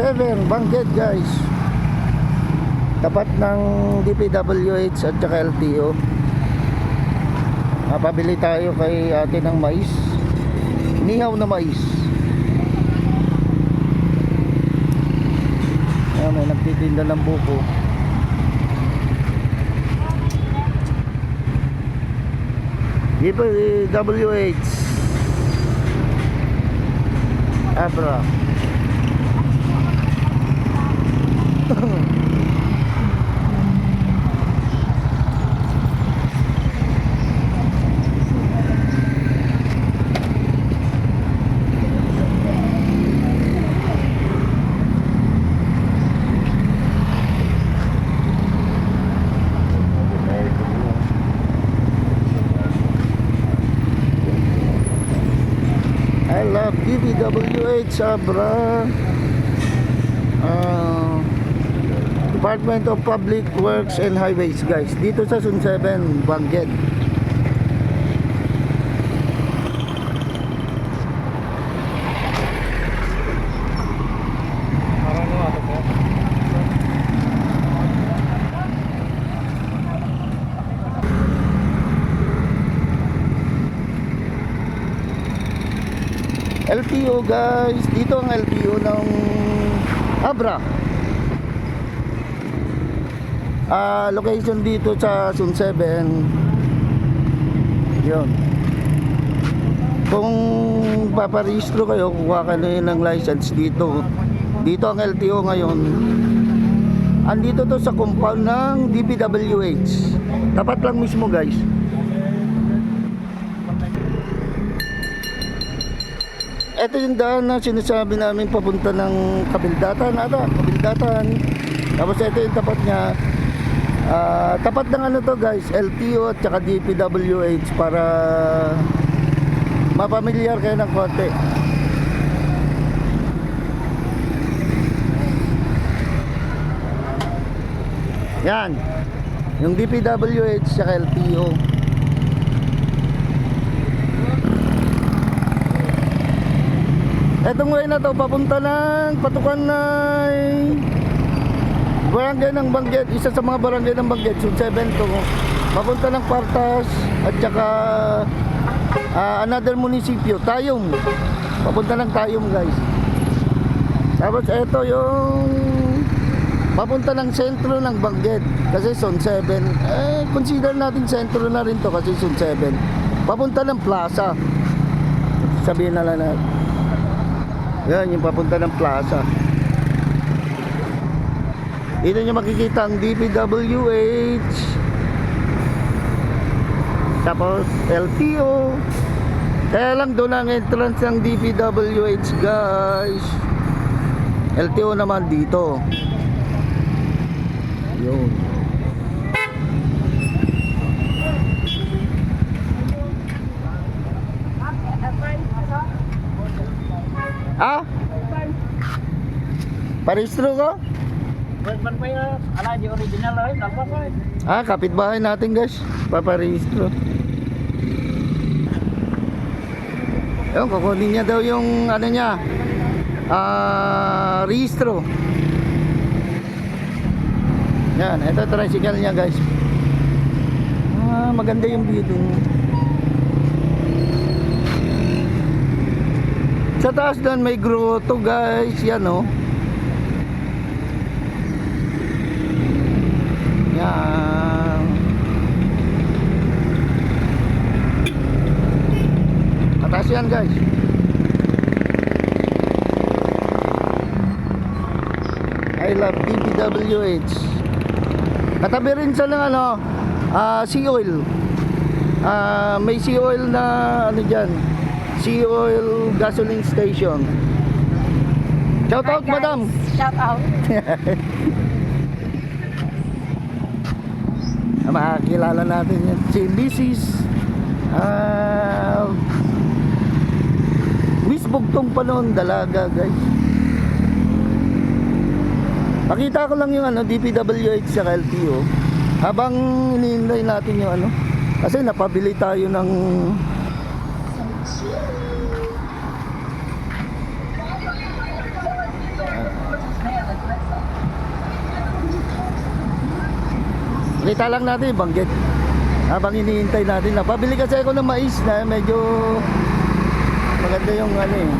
7, Bangged guys. Tapat ng DPWH at saka LTO. Mapabili tayo kay ate ng mais. Nihaw na mais. Ayan, may nagtitinda ng buko. DPWH. Abra. I love DPWH Abra Ah, Department of Public Works and Highways guys. Dito sa Sun 7 Bangged LTO guys. Dito ang LTO ng Abra. Ah, location dito sa Sun 7 yun. Kung paparehistro kayo kuha kayo ng license dito. Dito ang LTO ngayon. Andito to sa compound ng DPWH tapat lang mismo guys Ito yung daan na sinasabi namin papunta ng Kabildatan, ata, Kabildatan. Tapos ito yung tapat niya. Ah, tapat ng ano to guys, LTO at saka DPWH para mapamilyar kayo ng konti. Yan. Yung DPWH at LTO. Etong way na to papunta ng Patukan na Barangay ng Bangged, isa sa mga barangay ng Bangged, Sud 7 to. Papunta ng Partas at saka ah, another munisipyo, Tayum. Papunta ng Tayum, guys. Tapos ito yung papunta ng sentro ng Bangged kasi Zone 7. Eh, consider natin sentro na rin to kasi Zone 7. Papunta ng Plaza. Sabihin na lang natin. Yan, yung papunta ng plaza. Dito nyo makikita ang DPWH. Tapos LTO. Kaya lang doon ang entrance ng DPWH guys. LTO naman dito. Yun. Ah? Parehistro ko? Ban pa yung ala di original rin, apa pa? Ah, kapitbahay natin guys. Paparehistro. Ayun, kukunin niya daw yung ano niya. Ah, rehistro. Yan, ito tricycle niya guys. Ah, maganda yung view dun. Sa taas doon may grotto guys, yan oh. Yan. Mataas yan guys. I love DPWH. Katabi rin sa ng ano, ah, sea oil. Ah, may sea oil na ano diyan. Sea oil gasoline station. Shout out, Hi, madam. Shout out. Makakilala natin yan. Si Mrs. Ah, Miss Bugtong pa noon, dalaga guys. Pakita ko lang yung ano, DPWH sa LTO. Habang hinihintay natin yung ano. Kasi napabili tayo ng Pakita lang natin banggit. Habang iniintay natin na. Pabili kasi ako ng mais na medyo maganda yung ano eh.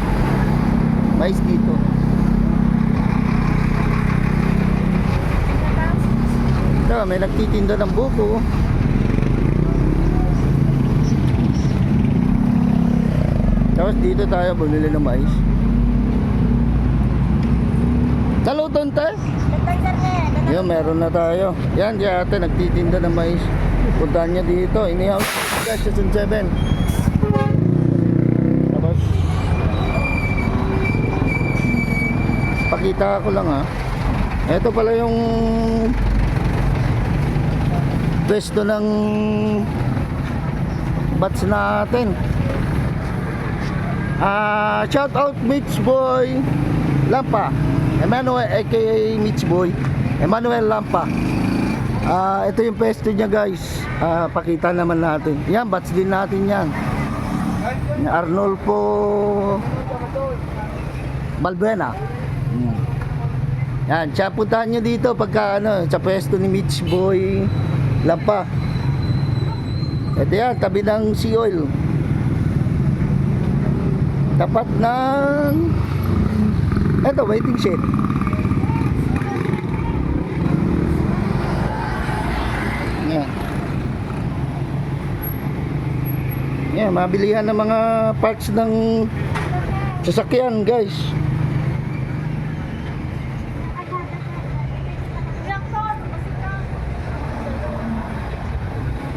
Mais dito. Ito, may nagtitinda ng buko. Tapos dito tayo bumili ng mais. Saluton tayo. Yan, meron na tayo. Yan, di ate, nagtitinda ng mais. Puntahan niya dito. Inihaw guys, sa 7. Tapos, pakita ko lang ha. Ito pala yung pwesto ng bats natin. Ah, shout out Mitch Boy Lampa. Emmanuel aka Mitch Boy. Emmanuel Lampa. Ah, ito yung pwesto niya guys. Ah, pakita naman natin. Yan, bats din natin yan. Arnolfo Balbuena. Yan, siya puntahan nyo dito pagka ano, sa pwesto ni Mitch Boy Lampa. Ito yan, tabi ng sea oil. Tapat ng Ito, waiting shed. Yan. Yan, mabilihan ng mga parts ng sasakyan, guys.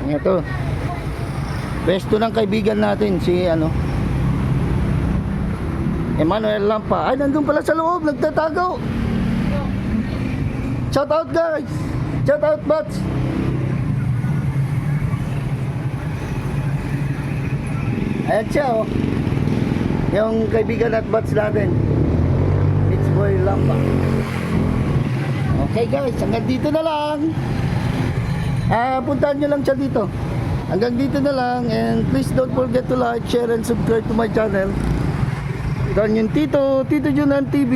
Ito. Besto ng kaibigan natin si ano Emmanuel Lampa. Ay, nandun pala sa loob, nagtatago. Shout out guys. Shout out bats. Ayan siya oh. Yung kaibigan at bats natin. It's Boy Lampa. Okay guys, hanggang dito na lang. Ah, puntahan nyo lang siya dito. Hanggang dito na lang and please don't forget to like, share and subscribe to my channel. Dan yung Tito, Tito Junan TV.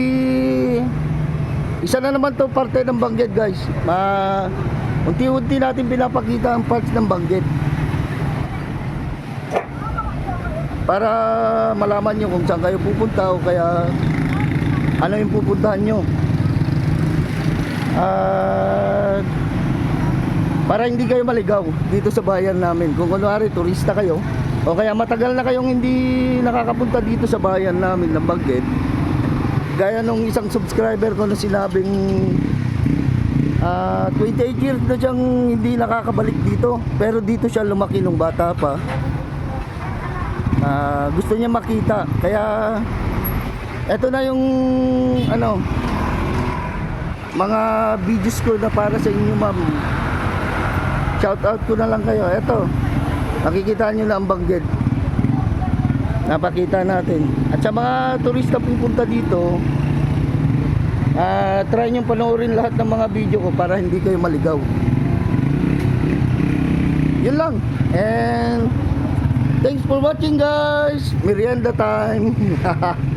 Isa na naman to parte ng Banggit guys. Ma unti-unti natin pinapakita ang parts ng Banggit. Para malaman nyo kung saan kayo pupunta o kaya ano yung pupuntahan nyo. At para hindi kayo maligaw dito sa bayan namin. Kung kunwari turista kayo o kaya matagal na kayong hindi nakakapunta dito sa bayan namin ng Bagget. Gaya nung isang subscriber ko na sinabing ah, 28 years na siyang hindi nakakabalik dito. Pero dito siya lumaki nung bata pa. Ah, gusto niya makita. Kaya eto na yung ano mga videos ko na para sa inyo ma'am shout out ko na lang kayo eto makikita nyo na ang banggit. Napakita natin. At sa mga turista pupunta dito ah try nyo panoorin lahat ng mga video ko para hindi kayo maligaw. Yun lang. And thanks for watching guys. Merienda time